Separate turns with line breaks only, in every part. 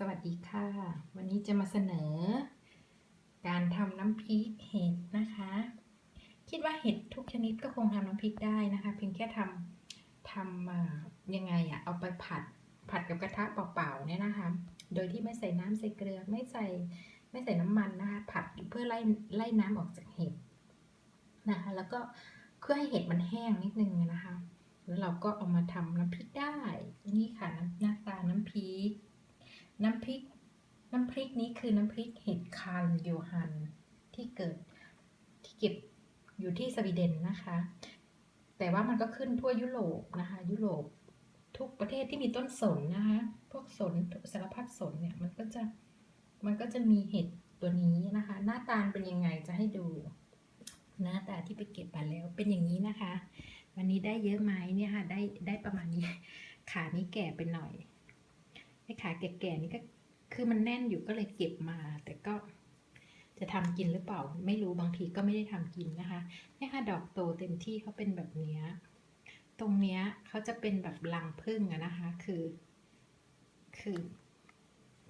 สวัสดีค่ะ วันนี้จะมาเสนอ การทำน้ำพริกเห็ดนะคะ คิดว่าเห็ดทุกชนิดก็คงทำน้ำพริกได้นะคะ เพียงแค่ทำทำอ่ายังไงอะเอาไปผัดผัดกับกระทะเปล่าๆเนี่ยนะคะ โดยที่ไม่ใส่น้ำใส่เกลือไม่ใส่ไม่ใส่น้ำมันนะคะ ผัดเพื่อไล่ไล่น้ำออกจากเห็ดนะคะ แล้วก็เพื่อให้เห็ดมันแห้งนิดนึงนะคะ แล้วเราก็เอามาทำน้ำพริกได้ นี่ค่ะน้ำหน้าตาน้ำพริก น้ำพริก น้ำพริกนี้คือน้ำพริกเห็ดคาร์ลโยฮันที่เกิดที่เก็บอยู่ที่สวีเดนนะคะ แต่ว่ามันก็ขึ้นทั่วยุโรปนะคะ ยุโรปทุกประเทศที่มีต้นสนนะคะ พวกสนสารพัดสนเนี่ยมันก็จะมันก็จะมีเห็ดตัวนี้นะคะ หน้าตาเป็นยังไงจะให้ดู หน้าตาที่ไปเก็บมาแล้วเป็นอย่างนี้นะคะ วันนี้ได้เยอะไหมเนี่ยค่ะได้ได้ประมาณนี้ขานี้แก่ไปหน่อย ไอ้ขาแก่ๆนี่ก็คือมันแน่นอยู่ก็เลยเก็บมา แต่ก็จะทำกินหรือเปล่า ไม่รู้บางทีก็ไม่ได้ทำกินนะคะเนี่ยค่ะดอกโตเต็มที่เขาเป็นแบบเนี้ยตรงเนี้ยเขาจะเป็นแบบรังผึ้งอะนะคะ คือ คือ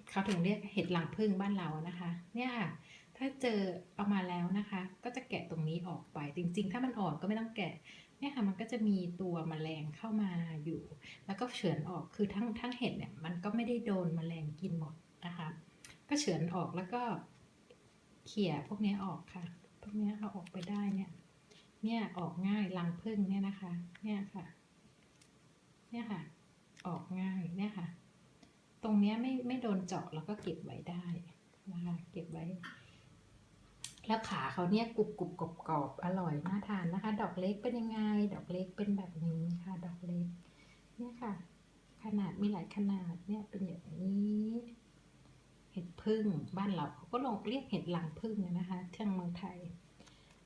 เขาถึงเรียกเห็ดรังผึ้งบ้านเรานะคะ เนี่ยค่ะ ถ้าเจอเอามาแล้วนะคะ ก็จะแกะตรงนี้ออกไป จริง ๆ ถ้ามันอ่อนก็ไม่ต้องแกะ เนี่ยค่ะมันก็จะมีตัวแมลงเข้ามาอยู่ แล้วก็เฉือนออกคือทั้งทั้งเห็ดเนี่ยมันก็ไม่ได้โดนแมลงกินหมดนะคะก็เฉือนออกแล้วก็เขี่ยพวกนี้ออกค่ะ พวกนี้เอาออกไปได้เนี่ยเนี่ยออกง่ายรังผึ้งเนี่ยนะคะเนี่ยค่ะเนี่ยค่ะ ออกง่ายเนี่ยค่ะ ตรงเนี้ยไม่ไม่โดนเจาะแล้วก็เก็บไว้ได้นะคะเก็บไว้ แล้วขาเขาเนี่ยกรุบกรุบกรอบกรอบอร่อยน่าทานนะคะ ดอกเล็กเป็นยังไง ดอกเล็กเป็นแบบนี้ค่ะ ดอกเล็ก เนี่ยค่ะ ขนาดมีหลายขนาดเนี่ยเป็นอย่างนี้ เห็ดพึ่งบ้านเราเขาก็ลงเรียกเห็ดหลังพึ่งนะคะทางเมืองไทย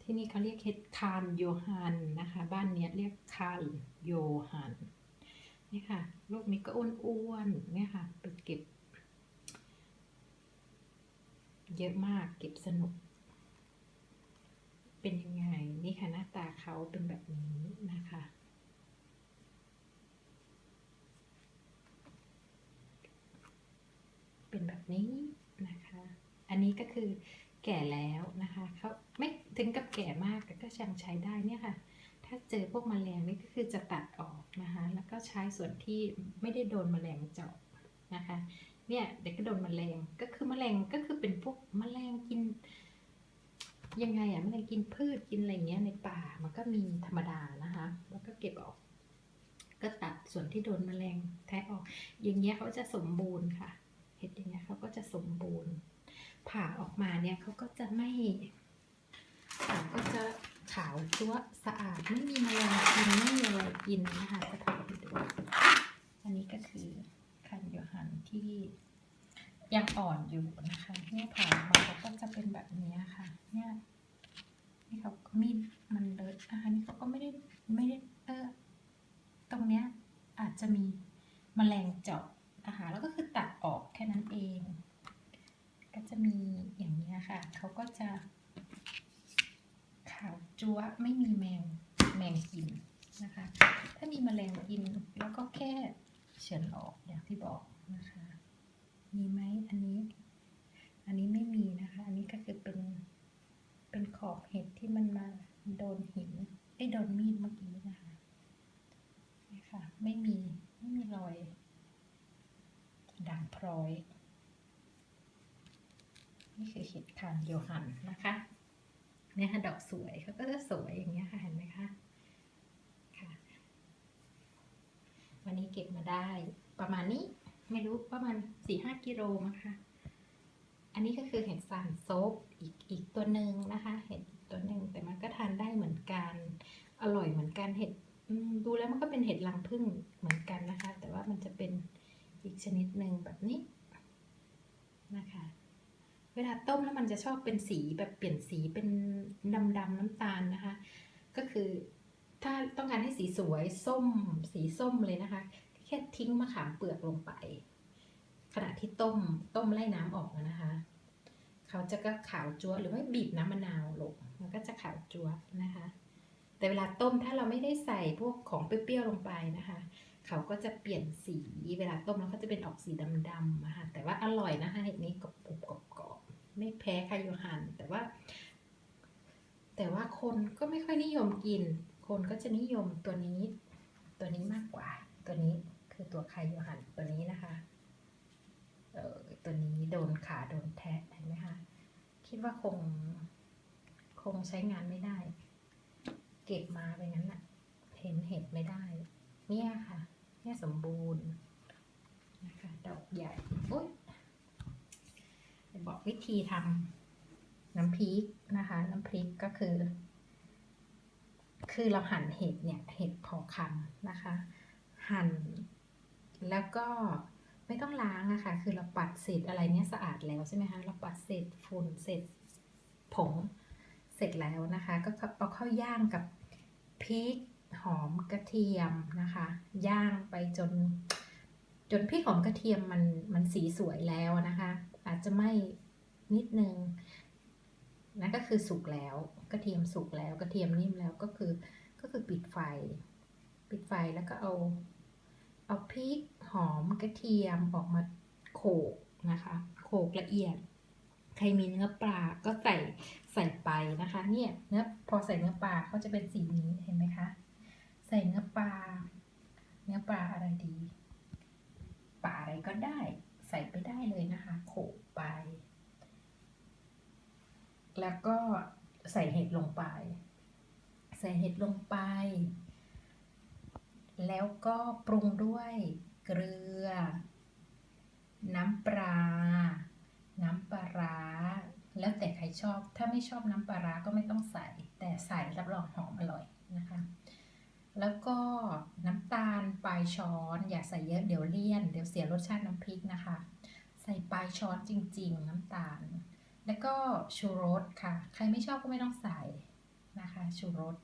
ที่นี่เขาเรียกเห็ดคานโยฮันนะคะ บ้านเนี้ยเรียกคานโยฮันนี่ค่ะ ลูกนี้ก็อ้วนๆเนี่ยค่ะไปเก็บ เยอะมากเก็บสนุก เป็นยังไง นี่ค่ะหน้าตาเขาเป็นแบบนี้นะคะ เป็นแบบนี้นะคะ อันนี้ก็คือแก่แล้วนะคะเขาไม่ถึงกับแก่มากแต่ก็ยังใช้ได้เนี่ยค่ะ ถ้าเจอพวกแมลงนี่ก็คือจะตัดออกนะคะ แล้วก็ใช้ส่วนที่ไม่ได้โดนแมลงเจาะนะคะ เนี่ยเด็กก็โดนแมลงก็คือแมลงก็คือเป็นพวกแมลงกิน ยังไงอะแมลงกินพืชกินอะไรเงี้ยในป่ามันก็มีธรรมดานะคะแล้วก็เก็บออก ก็ตัดส่วนที่โดนแมลงแทะออก อย่างเงี้ยเขาจะสมบูรณ์ค่ะ เห็ดอย่างเงี้ยเขาก็จะสมบูรณ์ ผ่าออกมาเนี่ยเขาก็จะไม่ผ่าก็จะขาวจั๊วสะอาดไม่มีแมลงกินไม่มีอะไรกินนะคะจะทำให้ดูอันนี้ก็คือคันโยหันที่ ยังอ่อนอยู่นะคะเนี่ยผ่าออกมาเขาก็จะเป็นแบบนี้ค่ะ เนี่ยนี่เขาก็มีดมันเลอะนะคะนี่เขาก็ไม่ได้ไม่ได้เออตรงเนี้ยอาจจะมีแมลงเจาะนะคะแล้วก็คือตัดออกแค่นั้นเอง ก็จะมีอย่างนี้ค่ะเขาก็จะ ขาวจั๊วไม่มีแมงแมงกินนะคะ ถ้ามีแมลงกินแล้วก็แค่เฉือนออกอย่างที่บอกนะคะมีไหมอันนี้ อันนี้ไม่มีนะคะ อันนี้ก็คือเป็นเป็นขอบเห็ดที่มันมาโดนหินไอ้ยโดนมีดเมื่อกี้นะคะนี่ค่ะ ไม่มีไม่มีรอยด่างพร้อย นี่คือเห็ดคานโยฮันนะคะเนี่ยค่ะดอกสวยเขาก็จะสวยอย่างเงี้ยค่ะเห็นไหมคะค่ะ วันนี้เก็บมาได้ประมาณนี้ไม่รู้ประมาณสี่ห้ากิโลมั้งคะ อันนี้ก็คือเห็ดซานโซบอีกอีกตัวหนึ่งนะคะ เห็ดตัวหนึ่งแต่มันก็ทานได้เหมือนกัน อร่อยเหมือนกันเห็ดดูแล้วมันก็เป็นเห็ดรังผึ้งเหมือนกันนะคะ แต่ว่ามันจะเป็นอีกชนิดหนึ่งแบบนี้นะคะ เวลาต้มแล้วมันจะชอบเป็นสีแบบเปลี่ยนสีเป็นดำดำน้ำตาลนะคะ ก็คือถ้าต้องการให้สีสวยส้ม สีส้มเลยนะคะ แค่ทิ้งมะขามเปลือกลงไป ขณะที่ต้มต้มไล่น้ำออกนะคะ เขาจะก็ขาวจั๊วหรือว่าบีบน้ำมะนาวลงมันก็จะขาวจั๊วนะคะ แต่เวลาต้มถ้าเราไม่ได้ใส่พวกของเปรี้ยวๆลงไปนะคะเขาก็จะเปลี่ยนสีเวลาต้มแล้วก็จะเป็นออกสีดำๆนะคะแต่ว่าอร่อยนะคะเห็ดนี้กรอบกรอบ ไม่แพ้คาโยฮันแต่ว่า แต่ว่าคนก็ไม่ค่อยนิยมกิน คนก็จะนิยมตัวนี้ ตัวนี้มากกว่า ตัวนี้คือตัวคาโยฮันตัวนี้นะคะเออตัวนี้โดนขาโดนแทะเห็นไหมคะคิดว่าคงคงใช้งานไม่ได้ เก็บมาไปงั้นน่ะเห็นเห็ดไม่ได้ เนี่ยค่ะ เนี่ยสมบูรณ์นะคะดอกใหญ่อุ๊ย บอกวิธีทำน้ำพริกนะคะ น้ำพริกก็คือ คือเราหั่นเห็ดเนี่ยเห็ดพอคำนะคะ หั่นแล้วก็ไม่ต้องล้างอะค่ะคือเราปัดเศษอะไรเนี่ยสะอาดแล้วใช่ไหมคะเราปัดเศษฝุ่นเศษผงเสร็จแล้วนะคะ ก็เอาเข้าย่างกับพริกหอมกระเทียมนะคะ ย่างไปจน จนพริกหอมกระเทียมมันมันสีสวยแล้วนะคะ อาจจะไหม่นิดนึงนั่นก็คือสุกแล้วกระเทียมสุกแล้วกระเทียมนิ่มแล้วก็คือก็คือปิดไฟ ปิดไฟแล้วก็เอาเอาพริกหอมกระเทียมออกมาโขกนะคะโขกละเอียดใครมีเนื้อปลาก็ใส่ใส่ไปนะคะเนี่ยเนื้อพอใส่เนื้อปลาเขาจะเป็นสีนี้เห็นไหมคะใส่เนื้อปลา เนื้อปลาอะไรดีปลาอะไรก็ได้ ใส่ไปได้เลยนะคะโขลกไป แล้วก็ใส่เห็ดลงไป ใส่เห็ดลงไป แล้วก็ปรุงด้วยเกลือ น้ำปลา น้ำปลาร้า แล้วแต่ใครชอบ ถ้าไม่ชอบน้ำปลาร้าก็ไม่ต้องใส่ แต่ใส่รับรองหอมอร่อยนะคะ แล้วก็น้ำตาลปลายช้อน อย่าใส่เยอะเดี๋ยวเลี่ยน เดี๋ยวเสียรสชาติน้ำพริกนะคะ ใส่ปลายช้อนจริง ๆ น้ำตาล แล้วก็ชูรสค่ะ ใครไม่ชอบก็ไม่ต้องใส่นะคะชูรส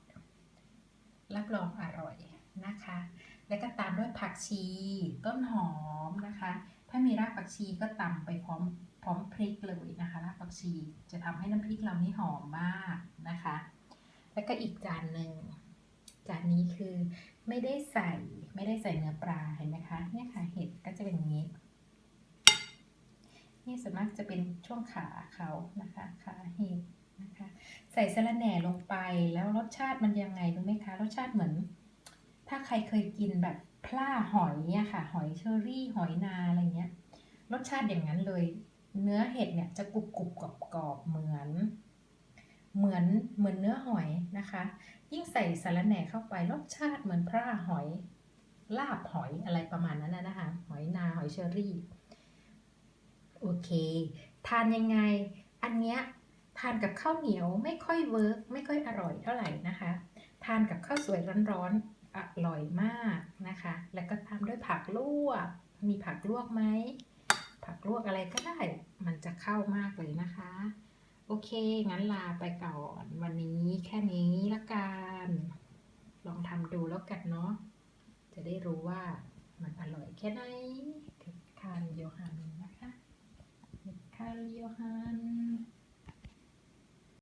รับรองอร่อยนะคะ แล้วก็ตามด้วยผักชี ต้นหอมนะคะ ถ้ามีรากผักชีก็ตำไปพร้อมพร้อมพริกเลยนะคะรากผักชีจะทำให้น้ำพริกเรานี่หอมมากนะคะ แล้วก็อีกจานหนึ่ง จานนี้คือไม่ได้ใส่ไม่ได้ใส่เนื้อปลาเห็นไหมคะเนี่ยค่ะเห็ดก็จะเป็นอย่างนี้ นี่ส่วนมากจะเป็นช่วงขาเขานะคะขาเห็ดนะคะ ใส่สะระแหน่ลงไปแล้วรสชาติมันยังไงรู้ไหมคะรสชาติเหมือน ถ้าใครเคยกินแบบพล่าหอยเนี่ยค่ะ หอยเชอรี่หอยนาอะไรเงี้ยรสชาติอย่างนั้นเลย เนื้อเห็ดเนี่ยจะกรุบกรุบกรอบกรอบเหมือน เหมือนเหมือนเนื้อหอยนะคะ ยิ่งใส่สารแหน่เข้าไปรสชาติเหมือนพร่าหอย ลาบหอยอะไรประมาณนั้นนะคะหอยนาหอยเชอรี่โอเคทานยังไง อันเนี้ยทานกับข้าวเหนียวไม่ค่อยเวิร์กไม่ค่อยอร่อยเท่าไหร่นะคะ ทานกับข้าวสวยร้อนๆอร่อยมากนะคะ แล้วก็ตามด้วยผักลวก มีผักลวกไหมผักลวกอะไรก็ได้ มันจะเข้ามากเลยนะคะ โอเค งั้นลาไปก่อน วันนี้แค่นี้ละกัน ลองทำดูแล้วกันเนาะ จะได้รู้ว่ามันอร่อยแค่ไหนเห็ดคาริโยฮันนะคะเห็ดคาริโยฮัน